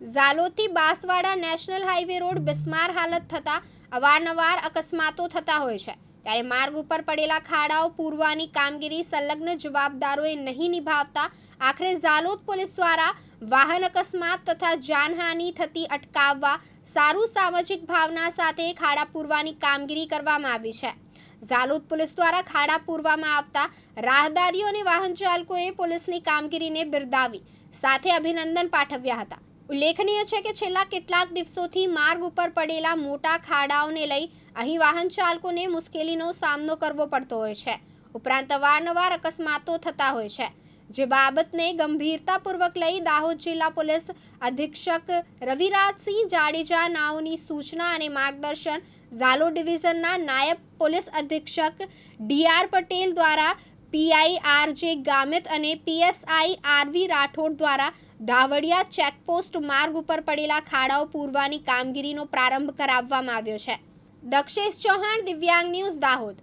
ઝાલોદથી Banswara national highway road બિસ્માર હાલત થતાં અવારનવાર અકસ્માતો થતા હોય છે. ત્યારે માર્ગ ઉપર પડેલા ખાડાઓ પૂરવાની કામગીરી સંલગ્ન જવાબદારોએ નહીં નિભાવતા આખરે ઝાલોદ પોલીસ દ્વારા વાહન અકસ્માત તથા જાનહાનિ થતી અટકાવવા સારું સામાજિક ભાવના સાથે ખાડા પૂરવાની કામગીરી કરવામાં આવી છે. ઝાલોદ પોલીસ દ્વારા ખાડા પૂરવામાં આવતા રાહદારીઓ અને વાહન ચાલકોએ પોલીસની કામગીરીને બિરદાવી સાથે અભિનંદન પાઠવ્યા હતા. ઉલ્લેખનીય છે કે છેલ્લા કેટલાક દિવસોથી માર્ગ ઉપર પડેલા મોટા ખાડાઓને લઈ અહીં વાહન ચાલકોને મુશ્કેલીનો સામનો કરવો પડતો હોય છે. ઉપરાંત અવારનવાર અકસ્માતો થતા હોય છે. જે બાબતને ગંભીરતાપૂર્વક લઈ દાહોદ જિલ્લા પોલીસ અધિક્ષક રવિરાજસિંહ જાડેજા નાઓની સૂચના અને માર્ગદર્શન ઝાલો ડિવિઝનના નાયબ પોલીસ અધિક્ષક ડીઆર પટેલ દ્વારા પીઆઈ આરજે ગામિત અને પીએસઆઈ આરવી રાઠોડ દ્વારા ધાવડિયા ચેકપોસ્ટ માર્ગ ઉપર પડેલા ખાડાઓ પૂરવાની કામગીરીનો પ્રારંભ કરાવવામાં આવ્યો છે. દક્ષેશ ચૌહાણ, દિવ્યાંગ ન્યૂઝ દાહોદ.